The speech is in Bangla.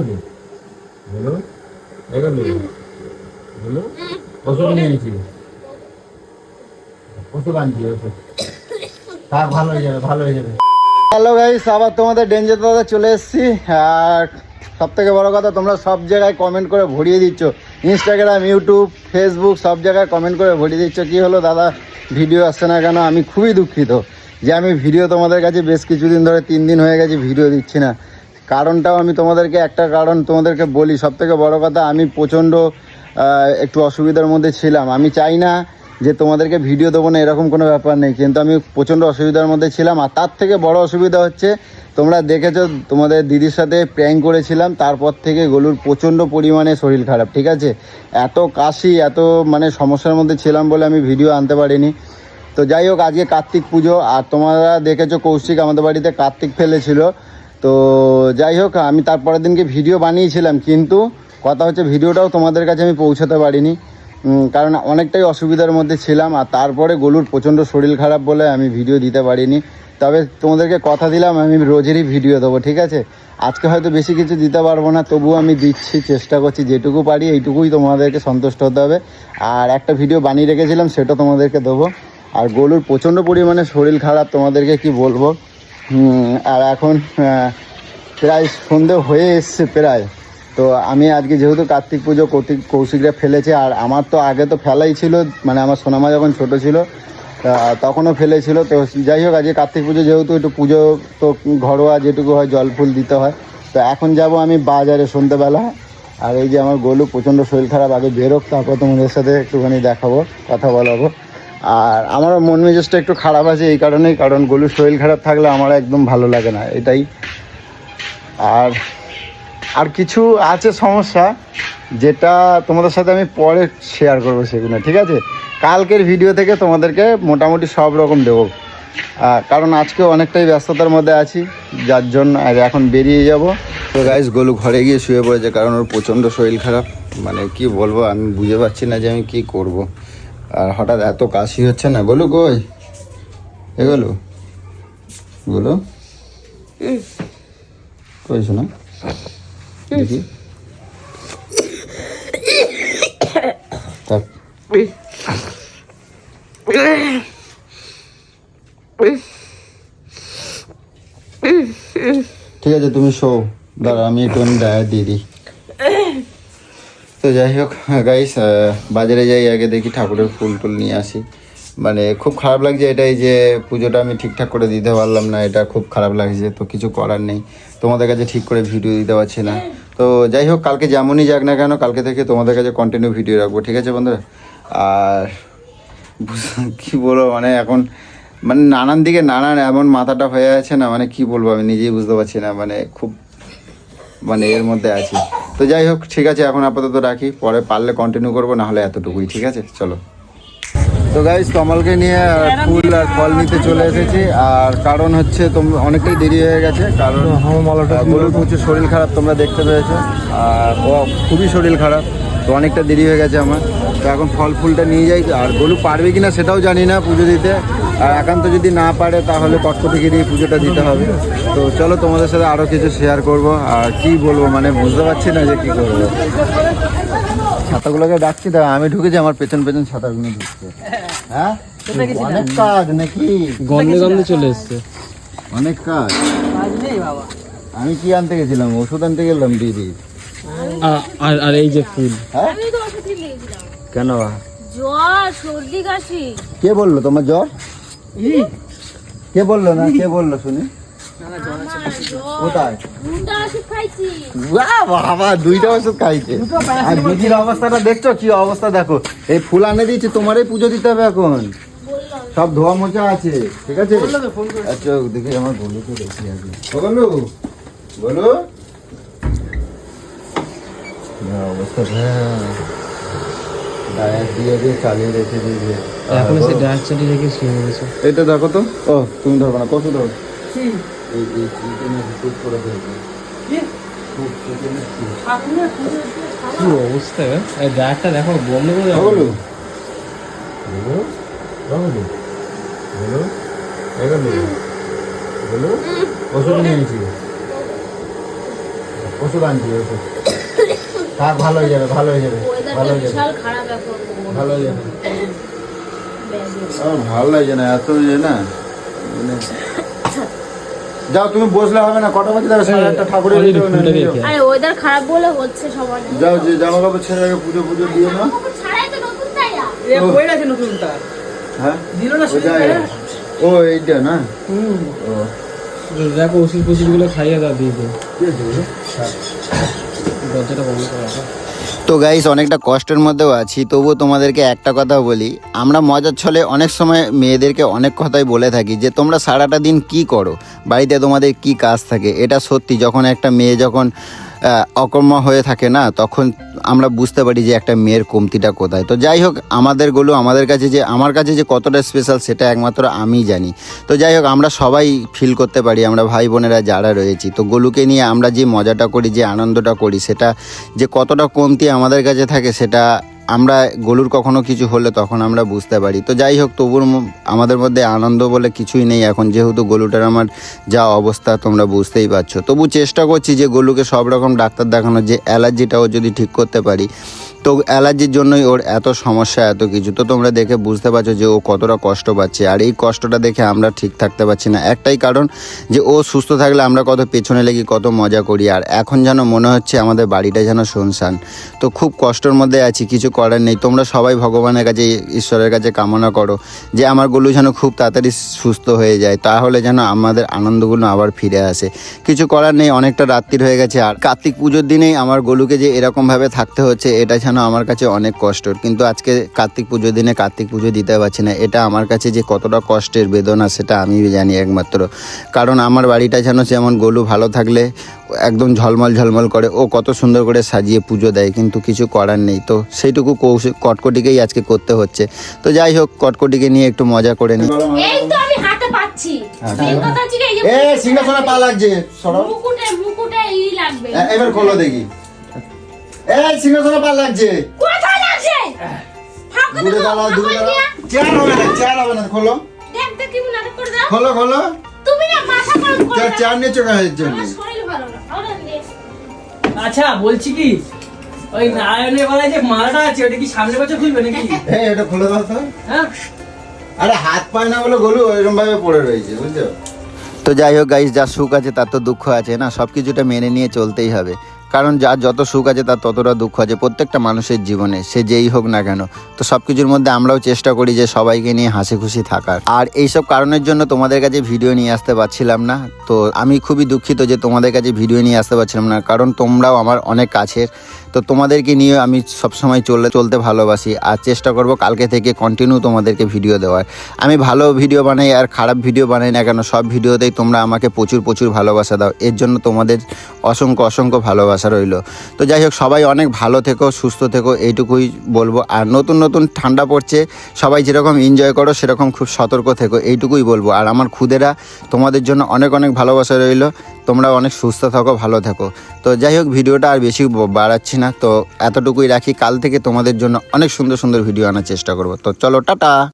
এগুলো বলো এগুলো বলো ওষুধ নিয়েছি ওষুধ আনছি ওষুধ থাক ভালো হয়ে যাবে, ভালো হয়ে যাবে। হ্যালো গাইস আবার তোমাদের ডেঞ্জার দাদা চলে এসেছি। আর সব থেকে বড় কথা, তোমরা সব জায়গায় কমেন্ট করে ভরিয়ে দিচ্ছ। ইনস্টাগ্রাম ইউটিউব ফেসবুক সব জায়গায় কমেন্ট করে ভরিয়ে দিচ্ছ। কি হলো দাদা? ভিডিও আসছে না কেন? আমি খুবই দুঃখিত যে আমি ভিডিও তোমাদের কাছে বেশ কিছুদিন ধরে, তিন দিন হয়ে গেছে ভিডিও দিচ্ছি না। কারণটাও আমি তোমাদেরকে, একটা কারণ তোমাদেরকে বলি সব থেকে বড়ো কথা, আমি প্রচণ্ড একটু অসুবিধার মধ্যে ছিলাম। আমি চাই না যে তোমাদেরকে ভিডিও দেবো না, এরকম কোনো ব্যাপার নেই, কিন্তু আমি প্রচণ্ড অসুবিধার মধ্যে ছিলাম। আর তার থেকে বড় অসুবিধা হচ্ছে, তোমরা দেখেছ, তোমাদের দিদির সাথে প্র্যাঙ্ক করেছিলাম, তারপর থেকে গলুর প্রচণ্ড পরিমাণে শরীর খারাপ, ঠিক আছে? এত কাশি, এত মানে সমস্যার মধ্যে ছিলাম বলে আমি ভিডিও আনতে পারিনি। তো যাই হোক, আজকে কার্তিক পুজো, আর তোমরা দেখেছ কৌশিক আমাদের বাড়িতে কার্তিক ফেলেছিল। তো যাই হোক, আমি তারপরের দিনকে ভিডিও বানিয়েছিলাম, কিন্তু কথা হচ্ছে ভিডিওটাও তোমাদের কাছে আমি পৌঁছাতে পারিনি। কারণ অনেকটাই অসুবিধার মধ্যে ছিলাম, আর তারপরে গলুর প্রচণ্ড শরীর খারাপ বলে আমি ভিডিও দিতে পারিনি। তবে তোমাদেরকে কথা দিলাম, আমি রোজেরই ভিডিও দেবো, ঠিক আছে? আজকে হয়তো বেশি কিছু দিতে পারব না, তবুও আমি দিচ্ছি, চেষ্টা করছি, যেটুকু পারি, এইটুকুই তোমাদেরকে সন্তুষ্ট হতে হবে। আর একটা ভিডিও বানিয়ে রেখেছিলাম, সেটা তোমাদেরকে দেবো। আর গলুর প্রচণ্ড পরিমাণে শরীর খারাপ, তোমাদেরকে কি বলব? আর এখন প্রায় সন্ধে হয়ে এসছে প্রায়। তো আমি আজকে যেহেতু কার্তিক পুজো, কৌতিক, কৌশিকরা ফেলেছে, আর আমার তো আগে তো ফেলাই ছিল মানে আমার সোনামা যখন ছোট ছিল তখনও ফেলেছিল। তো যাই হোক, আজকে কার্তিক পুজো যেহেতু একটু পুজো তো ঘরোয়া যেটুকু হয়, জল ফুল দিতে হয়। তো এখন যাব আমি বাজারে সন্ধ্যেবেলা আর এই যে আমার গলু প্রচণ্ড শরীর খারাপ, আগে বেরোক, তারপর তোমাদের সাথে একটুখানি দেখাবো, কথা বলাবো। আর আমার মন মেজাজটা একটু খারাপ আছে এই কারণেই, কারণ গলুর শরীর খারাপ থাকলে আমার একদম ভালো লাগে না, এটাই। আর আর কিছু আছে সমস্যা যেটা তোমাদের সাথে আমি পরে শেয়ার করব সেগুলো, ঠিক আছে? কালকের ভিডিও থেকে তোমাদেরকে মোটামুটি সব রকম দেবো। কারণ আজকে অনেকটাই ব্যস্ততার মধ্যে আছি, যার জন্য আর এখন বেরিয়ে যাব। তো গাইস গোলু ঘরে গিয়ে শুয়ে পড়েছে, কারণ ওর প্রচণ্ড শরীর খারাপ। মানে কি বলব, আমি বুঝে পাচ্ছি না যে আমি কি করব। আর হঠাৎ এত কাশি হচ্ছে না, গোলু কই? এগুলো গোলু কই শোনা? ঠিক আছে, তুমি শো। দাঁড়া, আমি একটু ডায়েট দিয়ে দিই। তো যাই হোক গাইস বাজারে যাই, আগে দেখি ঠাকুরের ফুল টুল নিয়ে আসি। মানে খুব খারাপ লাগছে এটাই যে পুজোটা আমি ঠিকঠাক করে দিতে পারলাম না, এটা খুব খারাপ লাগছে, তো কিছু করার নেই। তোমাদের কাছে ঠিক করে ভিডিও দিতে পারছি না। তো যাই হোক, কালকে যেমনই যাক না কেন, কালকে থেকে তোমাদের কাছে কন্টিনিউ ভিডিও রাখব, ঠিক আছে বন্ধুরা? আর কি বলব মানে এখন মানে নানান দিকে নানান এমন মাথাটা হয়ে আছে না মানে কি বলব, আমি নিজেই বুঝতে পারছি না মানে খুব মানে এর মধ্যে আছি। তো যাই হোক ঠিক আছে এখন আপাতত রাখি। পরে পারলে কন্টিনিউ করব নাহলে এতটুকুই ঠিক আছে? চলো। তো গাইজ কমলকে নিয়ে ফুল আর ফল নিতে চলে এসেছি। আর কারণ হচ্ছে তোমরা অনেকটাই দেরি হয়ে গেছে কারণ গরুর প্রচুর শরীর খারাপ তোমরা দেখতে পেয়েছ। আর ও খুবই শরীর খারাপ। তো অনেকটা দেরি হয়ে গেছে আমার। তো এখন ফল ফুলটা নিয়ে যাই। আর গরু পারবে কিনা সেটাও জানি না পুজো দিতে। আর একান্ত যদি না পারে তাহলে কষ্ট থেকে দিয়ে পুজোটা দিতে হবে। তো চলো তোমাদের সাথে আরও কিছু শেয়ার করব। আর কি বলব মানে বুঝতে পারছি না যে কী করব। ছাতাগুলোকে ডাকছি দাঁড়া আমি ঢুকেছি আমার পেছন পেছন ছাতাগুলো ঢুকছে। হ্যাঁ? অনেক কাজ নাকি? গন্ধে গন্ধে চলে এসছে। অনেক কাজ। আমি কি আনতে গেছিলাম? ওষুধ আনতে গেলাম দিদি। আর আর এই যে ফুল। হ্যাঁ? আমি তো ওষুধ নিয়েছিলাম। কেন জ্বর সর্দি কাশি। কে বলল তোমার জ্বর? কে বলল না? কে বলল শুনি? বাবা দুইটা ওষুধ খাইছে। আর দিদির অবস্থাটা দেখছ? কি অবস্থা দেখো? এই ফুল আনে দিয়েছি তোমারই পুজো দিতে হবে এখন। সব ধোয়া মোচা আছে ঠিক আছে? আচ্ছা দেখে আমার বলুকে দেখি আগে। বলু? অবস্থা হ্যাঁ ডায়ার দিয়ে দিয়ে চালিয়ে রেখে দিয়েছে এখন সে ডায়েট চাটি রেখে শুয়ে এটা দেখো তো। ও তুমি ধরবে না কত ধরো এই এই করে দেবে চিকেনে কি অবস্থা এই ডায়েটটা দেখো বন্ধ করে দাও। বলু। বলু বলু বলু এগুলো বলু। ওষুধ নিয়েছি। ওষুধ আনছি ওষুধ। থাক ভালো হয়ে যাবে ভালো হয়ে যাবে ভালো হয়ে যাবে। বিশাল খারাপ এখন। ভালো হয়ে যাবে। আমার ভালো লাগছে না এত ইয়ে না মানে যাও তুমি বসলে হবে না কটা বাজে? দেখো আটটা ঠাকুরের। যাও। আরে ওয়েদার খারাপ বলে হচ্ছে সবার। যাও যে জামা কাপড় ছেড়ে আগে পুজো পুজো দিয়ে না। ছাড়াই তো নতুন তাইয়া এ কই আছে নতুনটা হ্যাঁ? দিল না ও ও এইটা না? হুম। ও। দেখো ওষুধ ফষুধগুলো খাইয়ে দাও দিয়ে দিও তো গাইস অনেকটা কষ্টের মধ্যেও আছি, তবুও তোমাদেরকে একটা কথা বলি। আমরা মজার ছলে অনেক সময় মেয়েদেরকে অনেক কথাই বলে থাকি যে, তোমরা সারাটা দিন কি করো? বাড়িতে তোমাদের কি কাজ থাকে? এটা সত্যি, যখন একটা মেয়ে যখন অকর্মা হয়ে থাকে না, তখন আমরা বুঝতে পারি যে একটা মেয়ের কমতিটা কোথায়। তো যাই হোক আমাদেরগুলো আমাদের কাছে যে, আমার কাছে যে কতটা স্পেশাল সেটা একমাত্র আমি জানি। তো যাই হোক, আমরা সবাই ফিল করতে পারি, আমরা ভাই বোনেরা যারা রয়েছি, তো গোলুকে নিয়ে আমরা যে মজাটা করি, যে আনন্দটা করি, সেটা যে কতটা কমতি আমাদের কাছে থাকে, সেটা আমরা গলুর কখনো কিছু হলে তখন আমরা বুঝতে পারি। তো যাই হোক, তবুর আমাদের মধ্যে আনন্দ বলে কিছুই নেই এখন। যেহেতু গলুটার আমার যা অবস্থা, তোমরা বুঝতেই পারছ। তবু চেষ্টা করছি যে গলুকে সব রকম ডাক্তার দেখানোর যে অ্যালার্জিটাও যদি ঠিক করতে পারি। তো অ্যালার্জির জন্যই ওর এত সমস্যা, এত কিছু। তো তোমরা দেখে বুঝতে পারছ যে ও কতটা কষ্ট পাচ্ছে। আর এই কষ্টটা দেখে আমরা ঠিক থাকতে পারছি না। একটাই কারণ যে ও সুস্থ থাকলে আমরা কত পেছনে লেগে কত মজা করি। আর এখন যেন মনে হচ্ছে আমাদের বাড়িটা যেন শুনশান। তো খুব কষ্টের মধ্যে আছি। কিছু করার নেই। তোমরা সবাই ভগবানের কাছে, ঈশ্বরের কাছে কামনা করো যে আমার গলু যেন খুব তাড়াতাড়ি সুস্থ হয়ে যায়, তাহলে যেন আমাদের আনন্দগুলো আবার ফিরে আসে। কিছু করার নেই, অনেকটা রাত্রির হয়ে গেছে আর কার্তিক পুজোর দিনেই আমার গলুকে যে এরকমভাবে থাকতে হচ্ছে, এটা যেন আমার কাছে অনেক কষ্টর। কিন্তু আজকে কার্তিক পুজোর দিনে কার্তিক পুজো দিতে পারছি না, এটা আমার কাছে যে কতটা কষ্টের বেদনা, সেটা আমি জানি একমাত্র। কারণ আমার বাড়িটা যেন যেমন গলু ভালো থাকলে, একদম ঝলমল ঝলমল করে, ও কত সুন্দর করে সাজিয়ে পুজো দেয়, কিন্তু কিছু করার নেই। তো সেইটুকু কৌশ- কটকটিকেই আজকে করতে হচ্ছে। তো যাই হোক কটকটিকে নিয়ে একটু মজা করে নিই এই তো আমি হাতে পাচ্ছি কথা হচ্ছে কি, এই যে এ সিংহাসনে পা লাগছে সরো। মুকুটে মুকুটে ই লাগবে। এবার খোলো দেখি। এই সিংহাসনে পা লাগছে। কোথায় লাগছে? দূরে দাঁড়াও দূরে দাঁড়াও। চেয়ার হবে না চেয়ার হবে না খোলো। দেখ দেখ কেমন নাটক করে দাও। খোলো খোলো। তুমি না মাথা করে চেয়ার নিয়ে চোখে হয়েছে? আচ্ছা বলছি কি ওই নারায়ণের গলায় যে মালাটা আছে ওটা কি সামনে বছর খুলবে নাকি? এই এটা খুলে দাও তো। হ্যাঁ? আরে হাত পায় না বলে গলু ওইরকম ভাবে পড়ে রয়েছে বুঝছ? তো যাই হোক গাইস যা সুখ আছে তার তো দুঃখ আছে না? সব কিছুটা মেনে নিয়ে চলতেই হবে। কারণ যার যত সুখ আছে তার ততটা দুঃখ আছে প্রত্যেকটা মানুষের জীবনে সে যেই হোক না কেন। তো সব কিছুর মধ্যে আমরাও চেষ্টা করি যে সবাইকে নিয়ে হাসি খুশি থাকার। আর এইসব কারণের জন্য তোমাদের কাছে ভিডিও নিয়ে আসতে পারছিলাম না। তো আমি খুবই দুঃখিত যে তোমাদের কাছে ভিডিও নিয়ে আসতে পারছিলাম না কারণ তোমরাও আমার অনেক কাছের। তো তোমাদেরকে নিয়ে আমি সবসময় চলে চলতে ভালোবাসি। আর চেষ্টা করব কালকে থেকে কন্টিনিউ তোমাদেরকে ভিডিও দেওয়ার। আমি ভালো ভিডিও বানাই আর খারাপ ভিডিও বানাই না কেন, সব ভিডিওতেই তোমরা আমাকে প্রচুর প্রচুর ভালোবাসা দাও। এর জন্য তোমাদের অসংখ্য অসংখ্য ভালোবাসা রইল। তো যাই হোক, সবাই অনেক ভালো থেকো, সুস্থ থেকো, এইটুকুই বলব। আর নতুন নতুন ঠান্ডা পড়ছে, সবাই যেরকম এনজয় করো, সেরকম খুব সতর্ক থেকো, এইটুকুই বলব। আর আমার খুদেরা তোমাদের জন্য অনেক অনেক ভালোবাসা রইল। তোমরা অনেক সুস্থ থাকো, ভালো থাকো। তো যাই হোক, ভিডিওটা আর বেশি বাড়াচ্ছি না। তো এতটুকুই রাখি। কাল থেকে তোমাদের জন্য অনেক সুন্দর সুন্দর ভিডিও আনার চেষ্টা করব। তো চলো, টাটা!